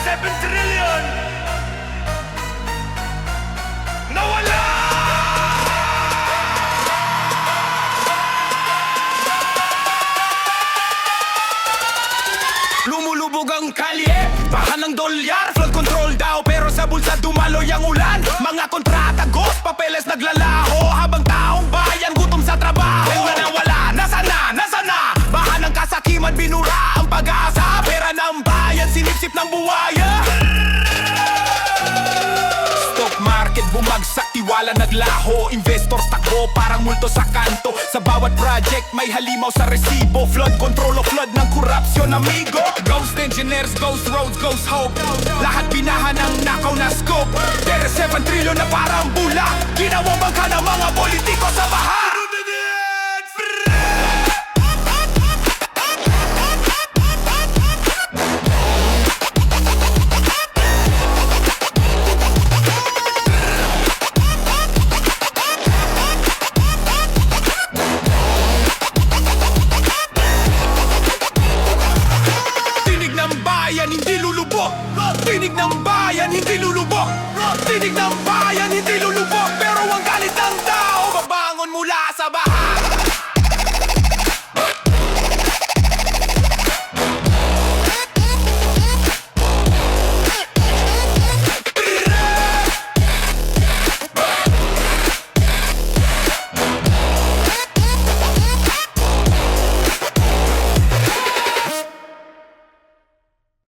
1.7 trillion. Nawala! Lumulubog ang kalye, baha ng dolyar. Flood control daw pero sa bulsa dumaloy ang ulan. Mga kontrata, ghost, papeles naglalaho. Habang taong bayan gutom sa trabaho. Kaya nawala, nasa na, nasa na. Baha ng kasakiman binura ang pag-aaral sinipsip ng buwaya. Stock market bumagsak, tiwala naglaho. Investors takbo, parang multo sa kanto. Sa bawat project may halimaw sa resibo. Flood control o flood ng korupsyon, amigo. Ghost engineers, ghost roads, ghost hope. Lahat binahan ng nakaw na scope. 37 trillion na parang bula Ginawang bangka ng mga politiko sa baha Tinig ng bayan, hindi lulubog. Tinig ng bayan, hindi lulubog. Pero ang galit ng tao Babangon mula sa bahay.